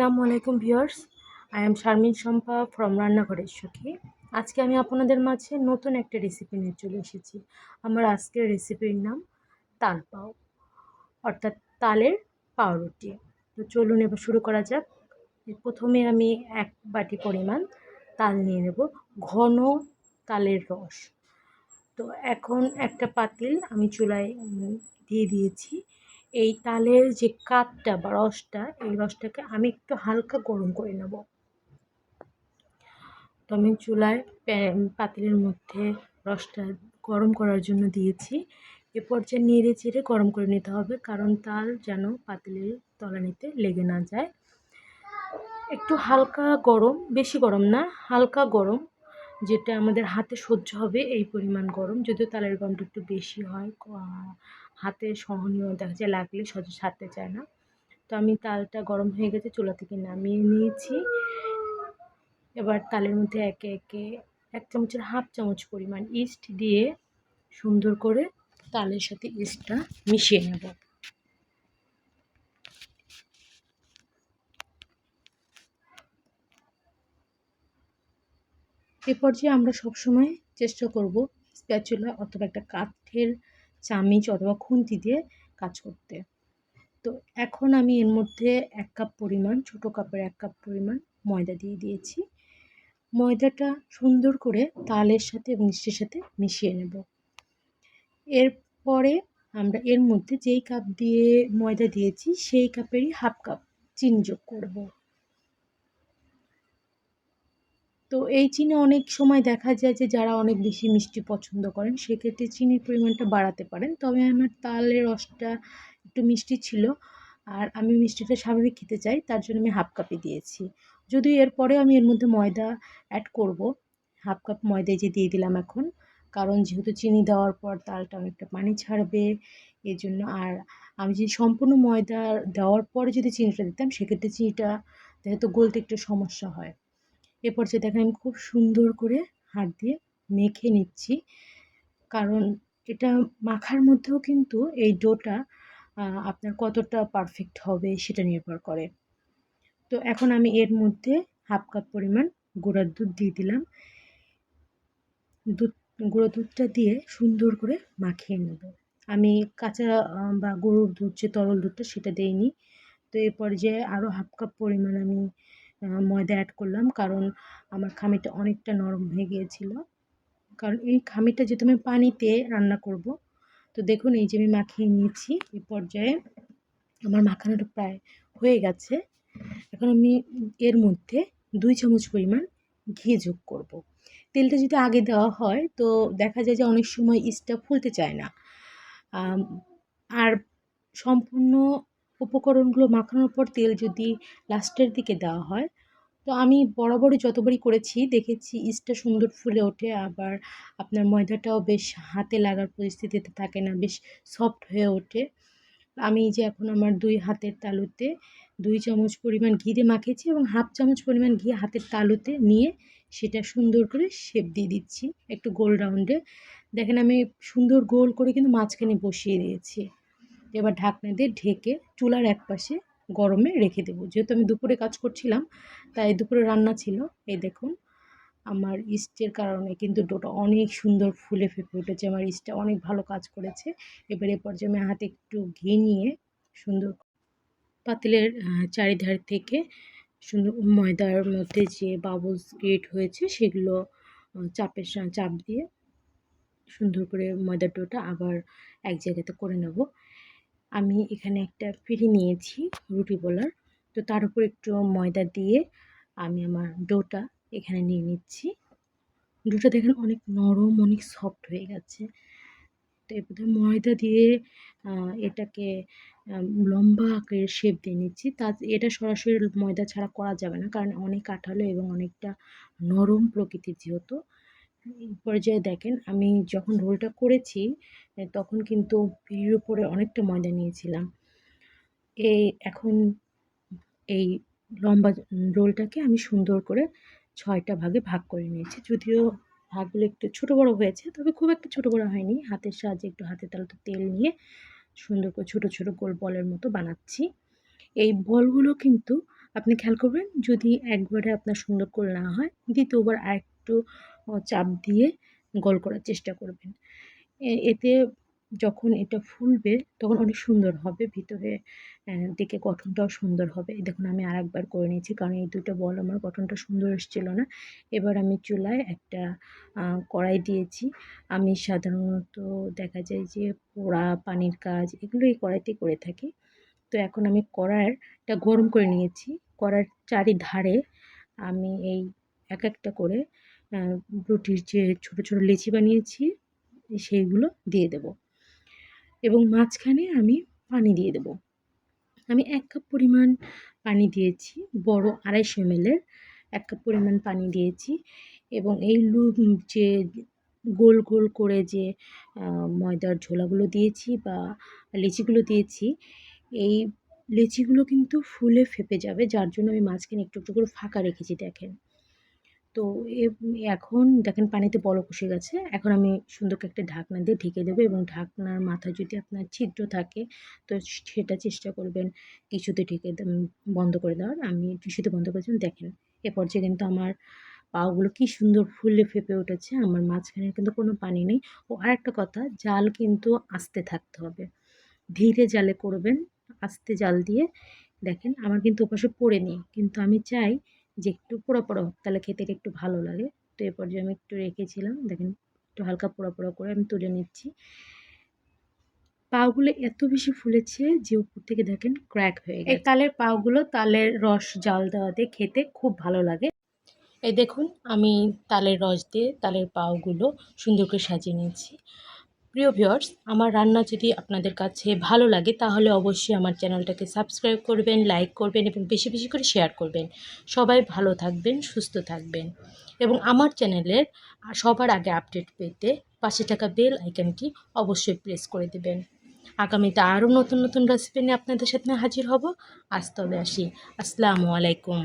আসসালামু আলাইকুম viewers. I am Sharmin Shampa from রান্নাঘরের সখী আজকে আমি আপনাদের মাঝে নতুন একটা রেসিপি নিয়ে চলে এসেছি। আমার আজকের রেসিপির নাম তাল পাও, অর্থাৎ তালের পাউরুটি। তো চলুন এবার শুরু করা যাক। প্রথমে আমি এক বাটি পরিমাণ তাল নিয়ে নেব, ঘন তালের রস। তো এখন একটা পাতিল আমি চুলায় দিয়ে দিয়েছি। এই তালের যে কাঠটা বা রসটা, এই রসটাকে আমি একটু হালকা গরম করে নেব। তো আমি চুলায় পাতিলের মধ্যে রসটা গরম করার জন্য দিয়েছি। এ পর্যায়ে নেড়ে চেড়ে গরম করে নিতে হবে, কারণ তাল যেন পাতিলের তলানিতে লেগে না যায়। একটু হালকা গরম, বেশি গরম না, হালকা গরম যেটা আমাদের হাতে সহ্য হবে এই পরিমাণ গরম। যদিও তালের গরমটা একটু বেশি হয় হাতে সহনীয় দেখা যায় লাগলে সহজে ছাড়তে চায় না। তো আমি তালটা গরম হয়ে গেছে, চুলা থেকে নামিয়ে নিয়েছি। এবার তালের মধ্যে একে একে এক চামচের হাফ চামচ পরিমাণ ইস্ট দিয়ে সুন্দর করে তালের সাথে ইস্টটা মিশিয়ে নেব। এ পর্যায়ে আমরা সবসময় চেষ্টা করব স্প্যাচুলা অথবা একটা কাঠের চামিচ অথবা খুন্তি দিয়ে কাজ করতে। তো এখন আমি এর মধ্যে এক কাপ পরিমাণ, ছোটো কাপের এক কাপ পরিমাণ ময়দা দিয়ে দিয়েছি। ময়দাটা সুন্দর করে তালের সাথে এবং মিষ্টির সাথে মিশিয়ে নেব। এরপরে আমরা এর মধ্যে যেই কাপ দিয়ে ময়দা দিয়েছি, সেই কাপেরই হাফ কাপ চিনি যোগ করব। তো এই চিনি অনেক সময় দেখা যায় যে যারা অনেক বেশি মিষ্টি পছন্দ করেন, সেক্ষেত্রে চিনির পরিমাণটা বাড়াতে পারেন। তবে আমার তালের রসটা একটু মিষ্টি ছিল আর আমি মিষ্টিটা স্বাভাবিক খেতে চাই, তার জন্য আমি হাফ কাপে দিয়েছি। যদিও এরপরে আমি এর মধ্যে ময়দা অ্যাড করব। হাফ কাপ ময়দাই যে দিয়ে দিলাম এখন, কারণ যেহেতু চিনি দেওয়ার পর তালটা অনেকটা পানি ছাড়বে এই জন্য আর আমি যদি সম্পূর্ণ ময়দা দেওয়ার পরে যদি চিনিটা দিতাম, সেক্ষেত্রে চিনিটা যেহেতু গলতে একটু সমস্যা হয়। এ পর্যায়ে দেখেন আমি খুব সুন্দর করে হাত দিয়ে মেখে নিচ্ছি। কারণ এটা মাখার মধ্যেও কিন্তু এই ডোটা আপনার কতটা পারফেক্ট হবে সেটা নির্ভর করে। তো এখন আমি এর মধ্যে হাফ কাপ পরিমাণ গুঁড়ার দুধ দিয়ে দিলাম। দুধ, গুঁড়ো দুধটা দিয়ে সুন্দর করে মাখিয়ে নেব। আমি কাঁচা বা গরুর দুধ, যে তরল দুধটা সেটা দেইনি। তো এই পর্যায়ে আরও হাফ কাপ পরিমাণ আমি ময়দা অ্যাড করলাম। কারণ আমার খামিটা অনেকটা নরম হয়ে গিয়েছিল। কারণ এই খামিটা যেহেতু আমি পানিতে রান্না করব, তো দেখুন এই যে আমি মাখিয়ে নিয়েছি। এই পর্যায়ে আমার মাখানোটা প্রায় হয়ে গেছে। এখন আমি এর মধ্যে দুই চামচ পরিমাণ ঘি যোগ করব। তেলটা যদি আগে দেওয়া হয়, তো দেখা যায় যে অনেক সময় ইস্টটা ফুলতে চায় না। আর সম্পূর্ণ উপকরণগুলো মাখানোর পর তেল যদি লাস্টের দিকে দেওয়া হয়। তো আমি বরাবরই যতবারই করেছি, দেখেছি ইস্টটা সুন্দর ফুলে ওঠে, আবার আপনার ময়দাটাও বেশ হাতে লাগার পরিস্থিতিতে থাকে না, বেশ সফট হয়ে ওঠে। আমি যে এখন আমার দুই হাতের তালুতে দুই চামচ পরিমাণ ঘি দিয়ে মাখিয়েছি এবং হাফ চামচ পরিমাণ ঘি হাতের তালুতে নিয়ে সেটা সুন্দর করে শেপ দিয়ে দিচ্ছি, একটু গোল রাউন্ডে। দেখেন আমি সুন্দর গোল করে কিন্তু মাঝখানে বসিয়ে দিয়েছি। এবার ঢাকনা দিয়ে ঢেকে চুলার এক পাশে গরমে রেখে দেবো। যেহেতু আমি দুপুরে কাজ করছিলাম, তাই দুপুরে রান্না ছিল। এই দেখুন, আমার ইস্টের কারণে কিন্তু ডোটা অনেক সুন্দর ফুলে ফেঁপে উঠেছে। আমার ইস্টটা অনেক ভালো কাজ করেছে। এবারে পর্যায়ে আমি হাতে একটু ঘি নিয়ে সুন্দর পাতিলের চারিধার থেকে সুন্দর ময়দার মধ্যে যে বাবলস ক্রিয়েট হয়েছে, সেগুলো চাপের চাপ দিয়ে সুন্দর করে ময়দার ডোটা আবার এক জায়গাতে করে নেব। আমি এখানে একটা ফিরি নিয়েছি, রুটি বলার তো তার উপর একটু ময়দা দিয়ে আমি আমার ডোটা এখানে নিয়ে নিচ্ছি। ডোটা দেখেন অনেক নরম, অনেক সফট হয়ে গেছে। তো এরপরে ময়দা দিয়ে এটাকে লম্বা আকারের শেপ দিয়ে নিচ্ছি। তা, এটা সরাসরি ময়দা ছাড়া করা যাবে না, কারণ অনেক কাঠালো এবং অনেকটা নরম প্রকৃতির যেহেতু। পর্যায়ে দেখেন, আমি যখন রোলটা করেছি তখন কিন্তু পিঁড়ির উপরে অনেকটা ময়দা নিয়েছিলাম। এই এখন এই লম্বা রোলটাকে আমি সুন্দর করে ছয়টা ভাগে ভাগ করে নিয়েছি। যদিও ভাগগুলো একটু ছোটো বড়ো হয়েছে, তবে খুব একটা ছোটো বড়ো হয়নি। হাতের সাহায্যে একটু হাতে তালুতে তেল নিয়ে সুন্দর করে ছোটো ছোটো গোল বলের মতো বানাচ্ছি। এই বলগুলো কিন্তু আপনি খেয়াল করবেন, যদি একবারে আপনার সুন্দর করে না হয়, দ্বিতীয়বার আরেকটু ও চাপ দিয়ে গোল করার চেষ্টা করবেন। এতে যখন এটা ফুলবে তখন অনেক সুন্দর হবে, ভিতরে দিকে গঠনটাও সুন্দর হবে। দেখুন আমি আর একবার করে নিয়েছি, কারণ এই দুটো বল আমার গঠনটা সুন্দর এসেছিল না। এবার আমি চুলায় একটা কড়াই দিয়েছি। আমি সাধারণত দেখা যায় যে পোড়া, পানির কাজ এগুলো এই কড়াইতে করে থাকি। তো এখন আমি কড়াইটা গরম করে নিয়েছি। কড়ার চারিধারে আমি এই এক একটা করে রুটির যে ছোটো ছোটো লেচি বানিয়েছি, সেইগুলো দিয়ে দেব। এবং মাঝখানে আমি পানি দিয়ে দেব। আমি এক কাপ পরিমাণ পানি দিয়েছি, বড় আড়াইশো এমএলের এক কাপ পরিমাণ পানি দিয়েছি। এবং এই লু, যে গোল গোল করে যে ময়দার ঝোলাগুলো দিয়েছি বা লিচিগুলো দিয়েছি, এই লিচিগুলো কিন্তু ফুলে ফেপে যাবে, যার জন্য আমি মাঝখানে একটু একটু করে ফাঁকা রেখেছি, দেখেন। তো এখন দেখেন পানিতে বরফ বসে গেছে। এখন আমি সুন্দর করে একটা ঢাকনা দিয়ে ঢেকে দেবো এবং ঢাকনার মাথায় যদি আপনার ছিদ্র থাকে, তো সেটা চেষ্টা করবেন কিছুতে ঢেকে বন্ধ করে দেওয়ার। আমি কিছুতে বন্ধ করেছিলাম দেখেন, এ পর্যায়ে কিন্তু আমার পাগুলো কি সুন্দর ফুলে ফেপে উঠেছে। আমার মাঝখানে কিন্তু কোনো পানি নেই। ও আরেকটা কথা, জাল কিন্তু আস্তে থাকতে হবে। ধীরে জালে করবেন, আস্তে জাল দিয়ে। দেখেন, আমার কিন্তু ওপাশে পড়ে নেই। কিন্তু আমি চাই যে একটু পোড়া পোড়া হোক তাহলে খেতে একটু ভালো লাগে। তো এ পর্যায়ে আমি একটু রেখেছিলাম দেখেন একটু হালকা পোড়া পোড়া করে আমি তুলে নিচ্ছি। পাগুলো এত বেশি ফুলেছে যে উপর থেকে দেখেন ক্র্যাক হয়ে গেছে। তালের পাগুলো তালের রস জাল দেওয়াতে খেতে খুব ভালো লাগে। এই দেখুন আমি তালের রস দিয়ে তালের পাউগুলো সুন্দর করে সাজিয়ে নিয়েছি। প্রিয় ভিউয়ার্স আমার রান্না যদি আপনাদের কাছে ভালো লাগে, তাহলে অবশ্যই আমার চ্যানেলটাকে সাবস্ক্রাইব করবেন লাইক করবেন এবং বেশি বেশি করে শেয়ার করবেন। সবাই ভালো থাকবেন, সুস্থ থাকবেন। এবং আমার চ্যানেলের সবার আগে আপডেট পেতে পাশে থাকা বেল আইকনটি অবশ্যই প্রেস করে দেবেন। আগামীতে আরও নতুন নতুন রেসিপি নিয়ে আপনাদের সাথে হাজির হব। আজ তবে আসি। আসসালামু আলাইকুম।